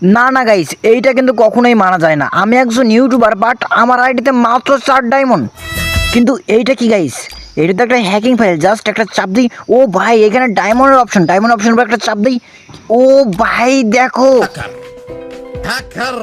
না না গাইস এইটা কিন্তু কখনোই মানা যায় না আমি একজন ইউটিউবার বাট আমার আইডিতে মাত্র চার ডায়মন্ড কিন্তু এইটা কি গাইস এটা তো একটা হ্যাকিং ফাইল জাস্ট একটা চাপ দিই ও ভাই এখানে ডায়মন্ডের অপশন ডায়মন্ড অপশন উপর একটা চাপ দিই ও ভাই দেখো هكر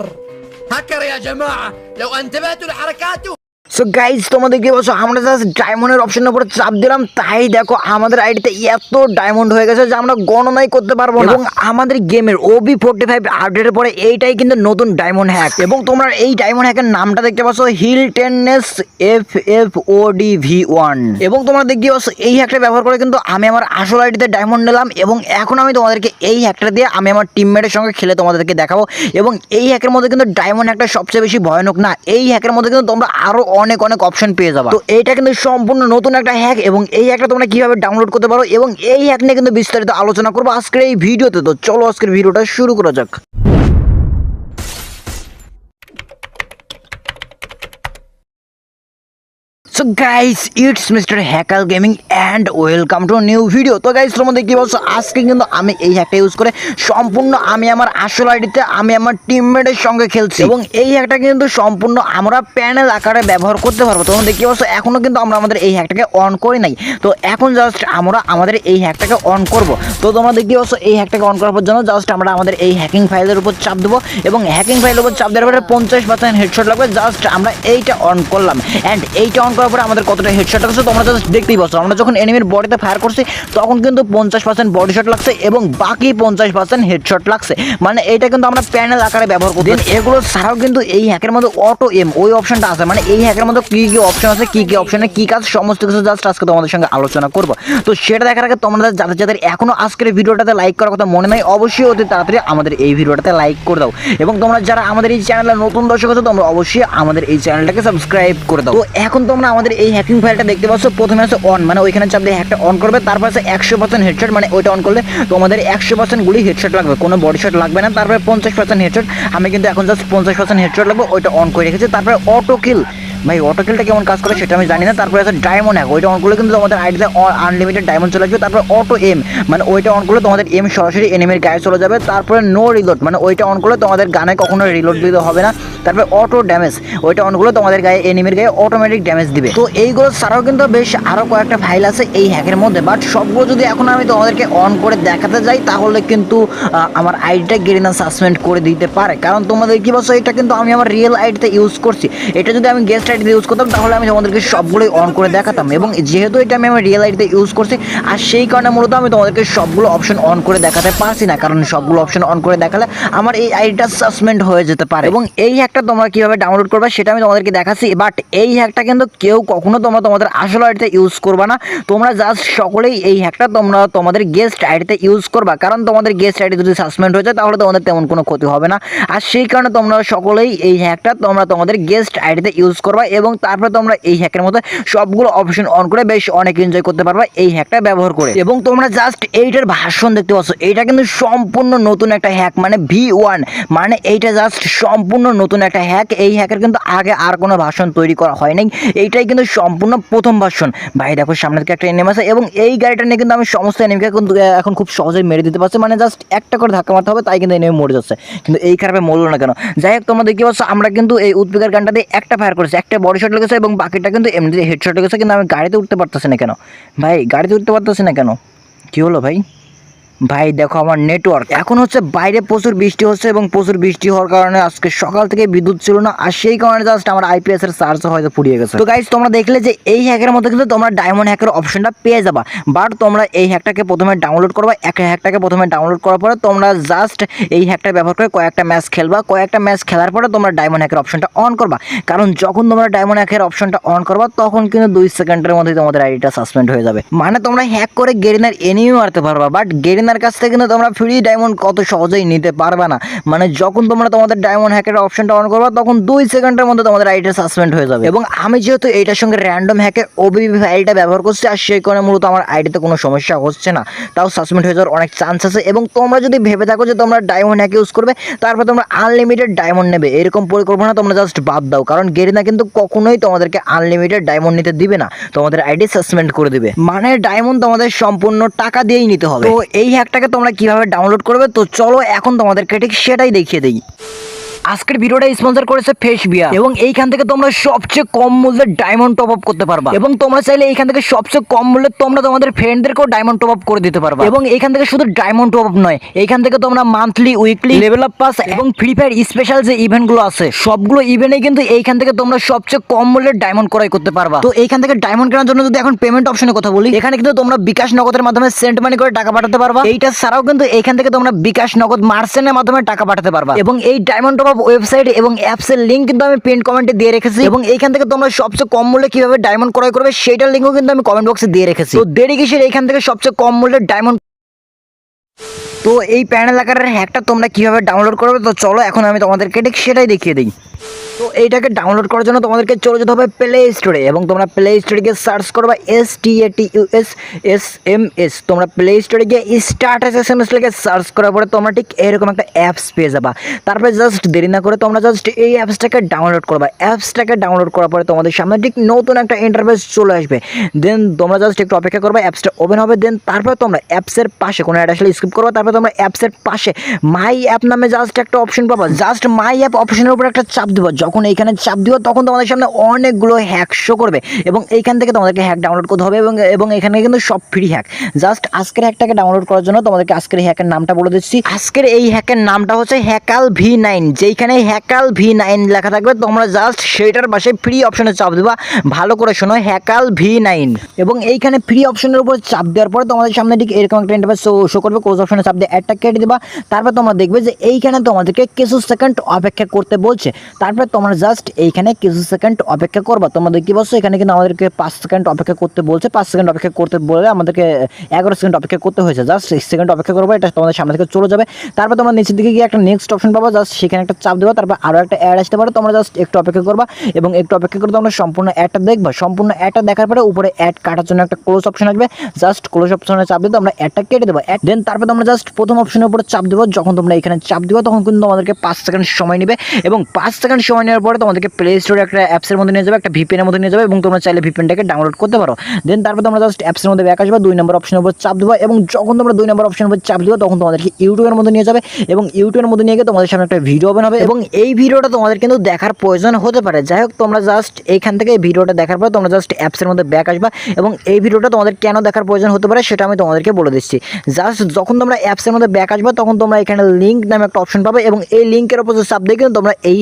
هكر يا جماعة لو انتبهتوا لحركاته সো গাইজ তোমাদের কি বলছো? আমরা জাস্ট ডায়মন্ডের অপশনের উপরে চাপ দিলাম। তাই দেখো আমাদের আইডিতে এত ডায়মন্ড হয়ে গেছে যে আমরা গণনাই করতে পারব এবং আমাদের গেমের ওবি ফোর্টি ফাইভ আপডেটের পরে এইটাই কিন্তু নতুন ডায়মন্ড হ্যাক এবং তোমরা এই ডায়মন্ড হ্যাকের নামটা দেখতে পাচ্ছ hill টেননেস F F O D V one এবং তোমরা দেখতে পাচ্ছ এই হ্যাকটা ব্যবহার করে কিন্তু আমি আমার আসল আইডিতে ডায়মন্ড নিলাম এবং এখন আমি তোমাদেরকে এই হ্যাকটা দিয়ে আমি আমার টিমমেটের সঙ্গে খেলে তোমাদেরকে দেখাবো। এবং এই হ্যাকের মধ্যে কিন্তু ডায়মন্ড হ্যাকটা সবচেয়ে বেশি ভয়ানক না এই হ্যাকের মধ্যে কিন্তু তোমরা আরও অনেক অনেক অনেক অপশন পেয়ে যাবে। তো এইটা কিন্তু সম্পূর্ণ নতুন একটা হ্যাক এবং এই হ্যাকটা তোমরা কীভাবে ডাউনলোড করতে পারো এবং এই হ্যাক নিয়ে কিন্তু বিস্তারিত আলোচনা করব আজকের এই ভিডিওতে। তো চলো আজকের ভিডিওটা শুরু করা যাক। So guys it's mister hacker gaming and welcome to new video তো গাইস তোমাদের কি বলছো? আজকে কিন্তু আমি এই হ্যাকটা ইউজ করে সম্পূর্ণ আমি আমার আসল আইডিতে আমি আমার টিমমেটের সঙ্গে খেলছি। এবং এই হ্যাকটা কিন্তু সম্পূর্ণ আমরা প্যানেল আকারে ব্যবহার করতে পারব। তোমাদের কি বলছো? এখনও কিন্তু আমরা আমাদের এই হ্যাকটাকে অন করি নাই। তো এখন জাস্ট আমরা আমাদের এই হ্যাকটাকে অন করব। তো তোমরা দেখতে পাচ্ছ এই হ্যাকটাকে অন করার জন্য জাস্ট আমরা আমাদের এই হ্যাকিং ফাইলের উপর চাপ দেবো। এবং হ্যাকিং ফাইলের উপর চাপ দেওয়ার পরে পঞ্চাশ পার্সেন্ট হেডশট লাগবে। জাস্ট আমরা এইটা অন করলাম। অ্যান্ড এইটা অন করার পরে আমাদের কতটা হেডশট লাগছে তোমরা জাস্ট দেখতেই পাচ্ছ। আমরা যখন এনিমির বডিতে ফায়ার করছি, তখন কিন্তু পঞ্চাশ পার্সেন্ট বডি শট লাগছে এবং বাকি পঞ্চাশ পার্সেন্ট হেডশট লাগছে। মানে এইটা কিন্তু আমরা প্যানেল আকারে ব্যবহার Then এগুলো ছাড়াও কিন্তু এই হ্যাকের মধ্যে অটো এম ওই অপশনটা আছে। মানে এই হ্যাকের মধ্যে কী কী অপশন আছে, কী কী অপশনে কী কাজ, সমস্ত কিছু জাস্ট আজকে তোমাদের সঙ্গে আলোচনা করব। তো সেটা দেখার আগে তোমরা যাদের যাদের এখনও আজকের ভিডিওটাতে লাইক করার কথা মনে নাই, অবশ্যই অতি তাড়াতাড়ি আমাদের এই ভিডিওটাতে লাইক করে দাও। এবং তোমরা যারা আমাদের এই চ্যানেলে নতুন দর্শক আছো, তোমরা অবশ্যই আমাদের এই চ্যানেলটাকে সাবস্ক্রাইব করে দাও। তো এখন তোমরা আমাদের এই হ্যাকিং ফাইলটা দেখতে পাচ্ছ, প্রথমে আছে অন মানে ওইখানে চাপ দিয়ে হ্যাকটা অন করবে, তারপর আছে একশো পার্সেন্ট হেডশট মানে ওইটা অন করলে তোমাদের একশো পার্সেন্ট গুলি হেডশট লাগবে, কোনো বডি শট লাগবে না, তারপরে পঞ্চাশ পার্সেন্ট হেডশট আমি কিন্তু এখন জাস্ট পঞ্চাশ পার্সেন্ট হেডশট লাগবে, ওইটা অন করে রেখেছি, তারপরে অটো কিল ভাই অটো কিলটা কেমন কাজ করে সেটা আমি জানি না। তারপরে আছে ডায়মন্ড হ্যাক ওইটা অন করলে কিন্তু তোমাদের আইডিতে আনলিমিটেড ডায়মন্ড চলে আসবে। তারপরে অটো এম মানে ওইটা অন করলে তোমাদের এম সরাসরি এনিমির গায়ে চলে যাবে। তারপরে নো রিলোড মানে ওইটা অন করলে তোমাদের গানে কখনো রিলোড দিতে হবে না। তারপরে অটো ড্যামেজ ওইটা অন করলে তোমাদের গায়ে এনিমির গায়ে অটোমেটিক ড্যামেজ দিবে। তো এইগুলো ছাড়াও কিন্তু বেশ আরও কয়েকটা ফাইল আছে এই হ্যাকের মধ্যে। বাট সবগুলো যদি এখন আমি তোমাদেরকে অন করে দেখাতে যাই, তাহলে কিন্তু আমার আইডিটা গেরিনা সাসপেন্ড করে দিতে পারে। কারণ তোমাদের কি বলছো, এটা কিন্তু আমি আমার রিয়েল আইডিতে ইউজ করছি। এটা যদি আমি গেস্ট আইডিতে ইউজ করতাম, তাহলে আমি তোমাদেরকে সবগুলোই অন করে দেখাতাম। এবং যেহেতু এটা আমি আমার রিয়েল আইডিতে ইউজ করছি, আর সেই কারণে মূলত আমি তোমাদেরকে সবগুলো অপশন অন করে দেখাতে পারছি না, কারণ সবগুলো অপশন অন করে দেখালে আমার এই আইডিটা সাসপেন্ড হয়ে যেতে পারে। এবং এই হ্যাকটা তোমরা কীভাবে ডাউনলোড করবে, সেটা আমি তোমাদেরকে দেখাচ্ছি বাট এই হ্যাকটা কিন্তু কেউ কখনো তোমরা তোমাদের আসল আইডিতে ইউজ করবা না। তোমরা জাস্ট সকলেই এই হ্যাকটা তোমরা তোমাদের গেস্ট আইডিতে ইউজ করবা, কারণ তোমাদের গেস্ট আইডি যদি সাসপেন্ড হয়ে যায়, তাহলে তোমাদের তেমন কোনো ক্ষতি হবে না। আর সেই কারণে তোমরা সকলেই এই হ্যাকটা তোমরা তোমাদের গেস্ট আইডিতে ইউজ করবা। এবং তারপরে তোমরা এই হ্যাকের মধ্যে সবগুলো অপশন অন করে বেশ অনেক এনজয় করতে পারবা এই হ্যাকটা ব্যবহার করে। এবং তোমরা জাস্ট এইটার ভাষণ দেখতে পাচ্ছ। এইটা কিন্তু সম্পূর্ণ নতুন একটা হ্যাক মানে ভি ওয়ান মানে এইটা জাস্ট সম্পূর্ণ নতুন একটা হ্যাক এই হ্যাকের কিন্তু আগে আর কোনো ভাষণ তৈরি করা হয় নাই। এইটাই কিন্তু সম্পূর্ণ প্রথম ভাষণ ভাই, দেখো সামনে থেকে একটা এনিমি আছে এবং এই গাড়িটা নিয়ে কিন্তু আমি সমস্ত এনিমিকে কিন্তু এখন খুব সহজেই মেরে দিতে পারছি। মানে জাস্ট একটা করে ধাক্কা মারতে হবে, তাই কিন্তু এনিমি মরে যাচ্ছে। কিন্তু এই খারাপে মরলো না কেন? যাই হোক, তোমরা দেখতে পাচ্ছ, আমরা কিন্তু এই উদ্বেগের গানটা দিয়ে একটা ফায়ার করেছি। একটা বড় শট লেগেছে এবং বাকিটা কিন্তু এমনিতে হেডশট লেগেছে, কিন্তু আমি গাড়িতে উঠতে পারতেছি না কেন? ভাই, গাড়িতে উঠতে পারতেছি না কেন? কী হলো ভাই? ভাই, দেখো আমার নেটওয়ার্ক এখন হচ্ছে বাইরে প্রচুর বৃষ্টি হচ্ছে এবং প্রচুর বৃষ্টি হওয়ার কারণে আজকে সকাল থেকে বিদ্যুৎ ছিল না, আর সেই কারণে জাস্ট আমার আইপিএস এর চার্জ হয়তো ফুরিয়ে গেছে। তো গাইজ তোমরা দেখলে যে এই হ্যাকের মধ্যে কিন্তু তোমরা ডায়মন্ড হ্যাকের অপশনটা পেয়ে যাবা। বাট তোমরা এই হ্যাকটাকে প্রথমে ডাউনলোড করবা, এক হ্যাকটাকে প্রথমে ডাউনলোড করার পরে তোমরা জাস্ট এই হ্যাকটা ব্যবহার করে কয়েকটা ম্যাচ খেলবা। কয়েকটা ম্যাচ খেলার পরে তোমরা ডায়মন্ড হ্যাকের অপশনটা অন করবা। কারণ যখন তোমরা ডায়মন্ড হ্যাকের অপশনটা অন করবা, তখন কিন্তু দুই সেকেন্ডের মধ্যে তোমাদের আইডিটা সাসপেন্ড হয়ে যাবে। মানে তোমরা হ্যাক করে গেরিনার এনিমি মারতে পারবা বাট গেরিনার কাছ থেকে কিন্তু তোমরা ফ্রি ডায়মন্ড কত সহজেই নিতে পারবে না। মানে যখন তোমরা তোমাদের ডায়মন্ড হ্যাকের অপশনটা অন করবা, তখন দুই সেকেন্ডের মধ্যে তোমাদের আইডিটা সাসপেন্ড হয়ে যাবে। এবং আমি যেহেতু এইটার সঙ্গে র্যান্ডম হ্যাকের ওবিবি ফাইলটা ব্যবহার করছি, আর সেই কারণে মূলত আমার আইডিতে কোনো সমস্যা হচ্ছে না। তাও সাসপেন্ড হয়ে যাওয়ার অনেক চান্স আছে। এবং তোমরা যদি ভেবে থাকো যে তোমরা ডায়মন্ড হ্যাক ইউজ করবে, তারপর তোমরা আনলিমিটেড ডায়মন্ড নেবে। এরকম পরিকল্পনা তোমরা জাস্ট বাদ দাও। কারণ গেরিনা কিন্তু কখনোই তোমাদেরকে আনলিমিটেড ডায়মন্ড নিতে দিবে না। তোমাদের আইডি সাসপেন্ড করে দিবে। মানে ডায়মন্ড তোমাদের সম্পূর্ণ টাকা দিয়েই নিতে হবে। তো এই হ্যাকটাকে তোমরা কীভাবে ডাউনলোড করবে? তো চলো এখন তোমাদেরকে ঠিক সেটাই দেখিয়ে দিই। আজকের ভিডিওটা স্পন্সর করেছে ফেস বিয়া এবং এইখান থেকে তোমরা সবচেয়ে কম মূল্যে ডায়মন্ড টপ আপ করতে পারবা। এবং তোমরা চাইলে এইখান থেকে সবচেয়ে কম মূল্যে তোমরা তোমাদের ফ্রেন্ডদেরকেও ডায়মন্ড টপ আপ করে দিতে পারবা। এবং এইখান থেকে শুধু ডায়মন্ড টপ আপ নয়, এইখান থেকে তোমরা monthly weekly level up pass এবং ফ্রি ফায়ার স্পেশাল যে ইভেন্টগুলো আছে, সবগুলো ইভেন্টে কিন্তু এইখান থেকে তোমরা সবচেয়ে কম মূল্যে ডায়মন্ড ক্রয় করতে পারবা। তো এইখান থেকে ডায়মন্ড কেনার জন্য যদি এখন পেমেন্ট অপশনের কথা বলি, এখানে কিন্তু তোমরা বিকাশ নগদের মাধ্যমে সেন্ট মানি করে টাকা পাঠাতে পারবা। এইটা ছাড়াও কিন্তু এইখান থেকে তোমরা বিকাশ নগদ মার্সেনের মাধ্যমে টাকা পাঠাতে পারবা। এবং এই ডায়মন্ড টপ ওয়েবসাইট এবং অ্যাপসের লিঙ্ক কিন্তু আমি পিন কমেন্টে দিয়ে রেখেছি। এবং এইখান থেকে তোমরা সবচেয়ে কম মূল্যে কীভাবে ডায়মন্ড ক্রয় করবে সেইটার লিঙ্কও কিন্তু আমি কমেন্ট বক্সে দিয়ে রেখেছি। তো দেরি কিসের? এইখান থেকে সবচেয়ে কম মূল্যে ডায়মন্ড তো এই প্যানেল আকারের হ্যাকটা তোমরা কীভাবে ডাউনলোড করবে? তো চলো, এখন আমি তোমাদেরকে ঠিক সেটাই দেখিয়ে দিই। তো এইটাকে ডাউনলোড করার জন্য তোমাদেরকে চলে যেতে হবে প্লে স্টোরে এবং তোমরা প্লে স্টোরে গিয়ে সার্চ করবে S T A T U S S M S তোমরা প্লে স্টোরে গিয়ে স্টার্ট এস এম এস লিখে সার্চ করার পরে তোমরা ঠিক এরকম একটা অ্যাপস পেয়ে যাবা। তারপরে জাস্ট দেরি না করে তোমরা জাস্ট এই অ্যাপসটাকে ডাউনলোড করবা। অ্যাপসটাকে ডাউনলোড করার পরে তোমাদের সামনে ঠিক নতুন একটা ইন্টারফেস চলে আসবে। দেন তোমরা জাস্ট একটু অপেক্ষা করবে অ্যাপসটা ওপেন হবে দেন তারপরে তোমরা অ্যাপসের পাশে, কোনো একটা আসলে স্কিপ করবে, তারপরে তোমরা অ্যাপসের পাশে মাই অ্যাপ নামে জাস্ট একটা অপশন পাবা। জাস্ট মাই অ্যাপ অপশনের উপর একটা চাপ দিবা। যখন এইখানে চাপ দিবা তখন তোমাদের সামনে অনেকগুলো হ্যাক শো করবে। এবং এইখান থেকে তোমাদেরকে হ্যাক ডাউনলোড করতে হবে এবং এবং এখানে কিন্তু সব ফ্রি হ্যাক জাস্ট আজকের হ্যাকটাকে ডাউনলোড করার জন্য তোমাদেরকে আজকের হ্যাকের নামটা বলে দিচ্ছি। আজকের এই হ্যাকের নামটা হচ্ছে হ্যাকাল ভি নাইন যেইখানে হ্যাকাল ভি নাইন লেখা থাকবে, তোমরা জাস্ট সেইটার পাশে ফ্রি অপশনে চাপ দিবা। ভালো করে শোনো হ্যাকাল ভি নাইন এবং এইখানে ফ্রি অপশনের উপর চাপ দেওয়ার পরে তোমাদের সামনে ঠিক এরকম একটা ইন্টারফেস শো করবে। কোজ অপশনে চাপ দিয়ে একটা কেটে দিবা। তারপর তোমরা দেখবে যে এইখানে তোমাদেরকে কিছু সেকেন্ড অপেক্ষা করতে বলছে। তারপর তোমরা জাস্ট এইখানে কিছু সেকেন্ড অপেক্ষা করবা। তোমাদের কি বলছো? এখানে কিন্তু আমাদেরকে পাঁচ সেকেন্ড অপেক্ষা করতে বলছে। পাঁচ সেকেন্ড অপেক্ষা করতে বলে আমাদেরকে এগারো সেকেন্ড অপেক্ষা করতে হয়েছে। জাস্ট সেকেন্ড অপেক্ষা করব, এটা তোমাদের সামনে থেকে চলে যাবে। তারপর তোমরা নিচের দিকে গিয়ে একটা নেক্সট অপশন পাবো। জাস্ট সেখানে একটা চাপ দেবা, তারপর আরও একটা অ্যাড আসতে পারে। তোমরা জাস্ট একটু অপেক্ষা করবা এবং একটু অপেক্ষা করে তোমরা সম্পূর্ণ অ্যাডটা দেখবা। সম্পূর্ণ অ্যাডটা দেখার পরে উপরে অ্যাড কাটার জন্য একটা ক্লোজ অপশন আসবে। জাস্ট ক্লোজ অপশনে চাপ দিয়ে আমরা অ্যাডটা কেটে দেবো। দেন তারপর তোমরা জাস্ট প্রথম অপশনের উপরে চাপ দেবো। যখন তোমরা এখানে চাপ দিবা, তখন কিন্তু তোমাদেরকে পাঁচ সেকেন্ড সময় নেবে। এবং পাঁচ সেকেন্ড সময় নেওয়ার পরে তোমাদেরকে প্লে স্টোরে একটা অ্যাপসের মধ্যে নিয়ে যাবে, একটা ভিপিএনের মধ্যে নিয়ে যাবে এবং তোমরা চাইলে ভিপিএনটাকে ডাউনলোড করতে পারো। দেন তারপর তোমরা জাস্ট অ্যাপসের মধ্যে ব্যাক আসবে, দুই নম্বর অপশনের উপর চাপ দেবো এবং যখন তোমরা দুই নম্বর অপশনের উপর চাপ দেবো, তখন তোমাদেরকে ইউটিউবের মধ্যে নিয়ে যাবে এবং ইউটিউবের মধ্যে নিয়ে গিয়ে তোমাদের সামনে একটা ভিডিও ওপেন হবে এবং এই ভিডিওটা তোমাদের কিন্তু দেখার প্রয়োজন হতে পারে। যাই হোক, তোমরা জাস্ট এইখান থেকে এই ভিডিওটা দেখার পর তোমরা জাস্ট অ্যাপসের মধ্যে ব্যাক আসবা এবং এই ভিডিওটা তোমাদের কেন দেখার প্রয়োজন হতে পারে সেটা আমি তোমাদেরকে বলে দিচ্ছি। জাস্ট যখন তোমরা অ্যাপসের মধ্যে ব্যাক আসবে, তখন তোমরা এখানে লিঙ্ক নামে একটা অপশন পাবে এবং এই লিঙ্কের উপর চাপ দিয়ে কিন্তু তোমরা এই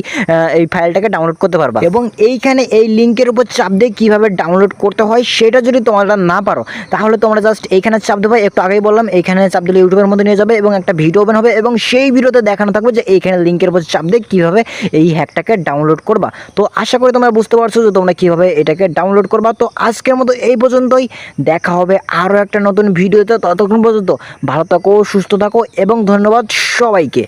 এই ফাইলটাকে ডাউনলোড করতে পারবা। এবং এইখানে এই লিঙ্কের উপর চাপ দিয়ে কীভাবে ডাউনলোড করতে হয় সেটা যদি তোমরা না পারো, তাহলে তোমরা জাস্ট এইখানে চাপ দেবে। একটু আগেই বললাম, এইখানে চাপ দিলে ইউটিউবের মধ্যে নিয়ে যাবে এবং একটা ভিডিও ওপেন হবে এবং সেই ভিডিওতে দেখানো থাকবে যে এইখানে লিঙ্কের উপর চাপ দিয়ে কীভাবে এই হ্যাকটাকে ডাউনলোড করবা। তো আশা করি তোমরা বুঝতে পারছ যে তোমরা কীভাবে এটাকে ডাউনলোড করবা। তো আজকের মতো এই পর্যন্তই। দেখা হবে আরও একটা নতুন ভিডিওতে ততক্ষণ পর্যন্ত ভালো থাকো, সুস্থ থাকো এবং ধন্যবাদ সবাইকে।